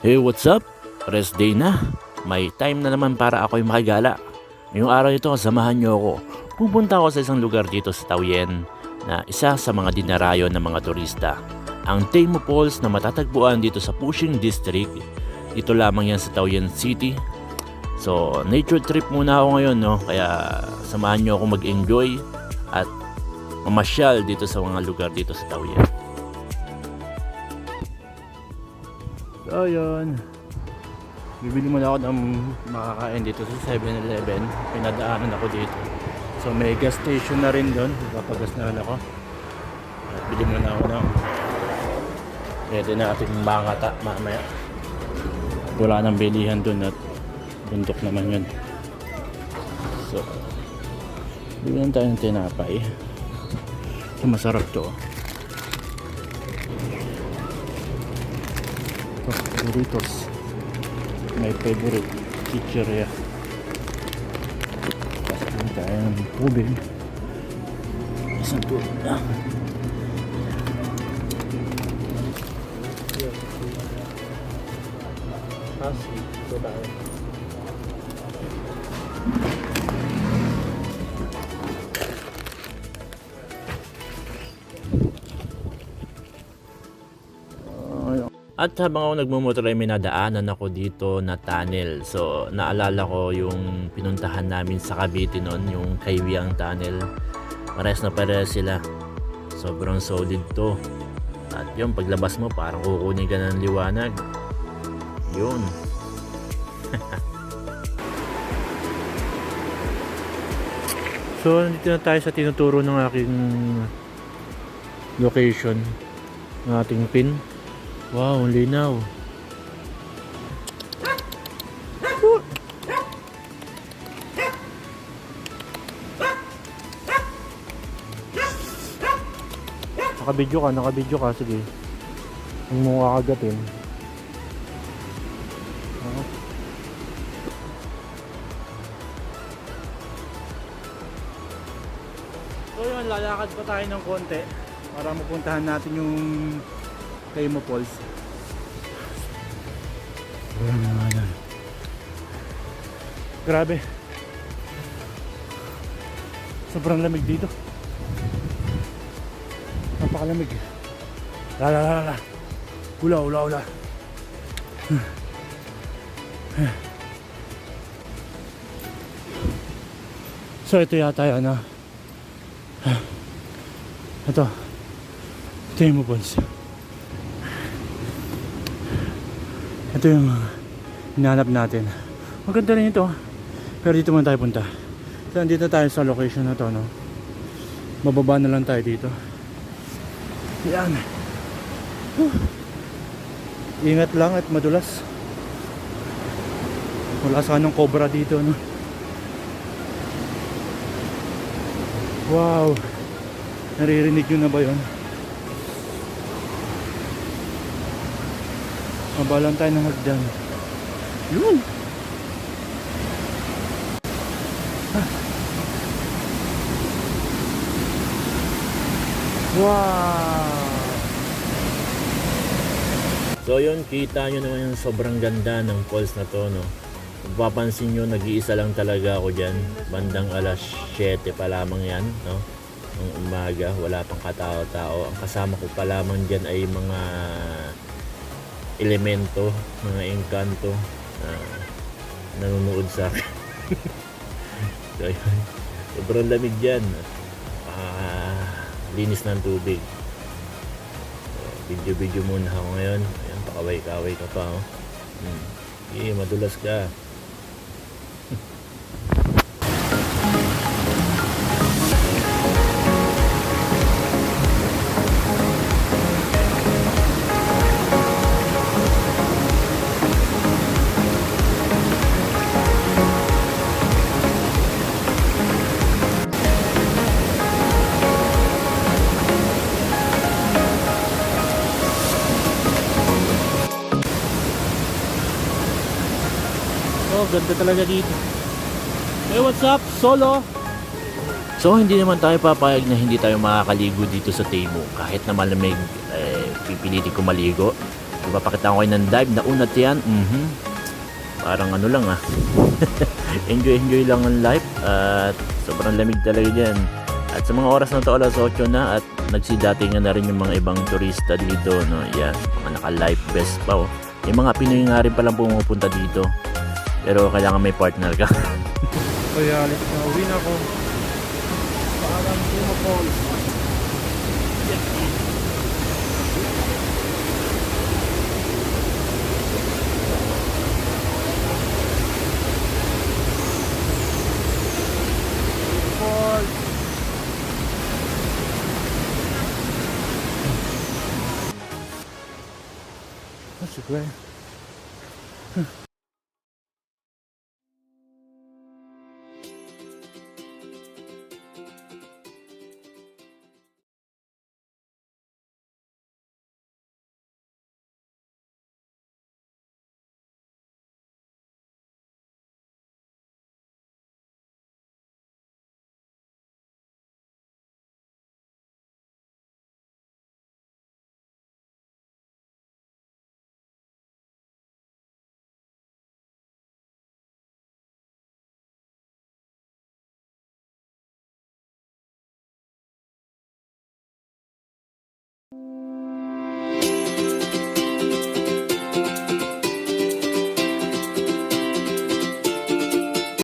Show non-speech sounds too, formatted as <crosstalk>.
Hey, what's up? Rest day na. May time na naman para ako'y makigala. Ngayong araw ito, samahan niyo ako. Pupunta ako sa isang lugar dito sa Taoyen na isa sa mga dinarayo ng mga turista. Ang Tamo Falls na matatagpuan dito sa Pushing District. Ito lamang yan sa Taoyen City. So, nature trip muna ako ngayon, no? Kaya samahan niyo ako mag-enjoy at mamasyal dito sa mga lugar dito sa Taoyen. So, yun. Bibili muna ako ng makakain dito sa 7-Eleven. Pinadaanan ako dito. So, may gas station na rin doon. Papagas na ako. At bili muna ako ng pwede natin mangata mamaya. Wala nang bilihan doon at bundok naman yun. So, bili tayo ng tinapay. So, masarap to. Ito, Doritos. My favorite chicheria. Tapos bili tayo ng tubig. Isang tubig na. Kasi, ito At habang ako nagmumotor ay may nadaanan ako dito na tunnel. So, naalala ko yung pinuntahan namin sa Cavite noon, yung Kaiwiang Tunnel. Pares na pares sila. Sobrang solid to. At yung paglabas mo, parang kukunin ka ng liwanag. Yun. <laughs> so, nandito na tayo sa tinuturo ng aking location. Ng ating pin. Wow, ang linaw. Nakabidyo ka, nakabidyo ka, sige. Huwag mo kakagatin. So yun, lalakad pa tayo ng konti para mapuntahan natin yung Ayan mga yan. Grabe. Sobrang lamig dito. Napakalamig. La la la la. Ula ula ula. So ito yata yan ah. Ito. Tamo Falls. Ito yung hinahanap natin. Maganda rin ito. Pero dito muna tayo punta. So, dito tayo sa location na to, no? Mababa na lang tayo dito. Yan. Huh. Ingat lang at madulas. Wala sanang cobra dito, no? Wow. Naririnig nyo na ba yun? Mabalan tayo ng hagdan. Yun! Ah. Wow! So yun, kita nyo naman yung sobrang ganda ng falls na to, no? Kung papansin nyo, nag-iisa lang talaga ako dyan. Bandang alas 7 pa lamang yan, no? Ng umaga, wala pang katao-tao. Ang kasama ko pa lamang dyan ay mga elemento, mga engkanto na nanonood sa akin. <laughs> so, yun. Sobrang lamig dyan. Ah, linis ng tubig. So, video-video muna ako ngayon. Ayan, pakaway-kaway ka pa. Oh. Hmm. Eh, madulas ka. Ganda talaga dito. Hey, what's up? Solo? So, hindi naman tayo papayag na hindi tayo makakaligo dito sa Tamo. Kahit na malamig, eh, pipilitin ko maligo. Ipapakita ko kayo ng dive na unat yan. Mhm. Parang ano lang ah. <laughs> enjoy enjoy lang ang life at sobrang lamig talaga dyan. At sa mga oras na to alas 8 na at nagsidatingan na rin yung mga ibang turista dito. No? Yan, mga naka-life vest pa oh. Yung mga Pinoy nga rin palang pumupunta dito. Pero kailangan may partner ka. <laughs> Kaya alis na uwi na ako. Falls. Falls. That's a great. <laughs>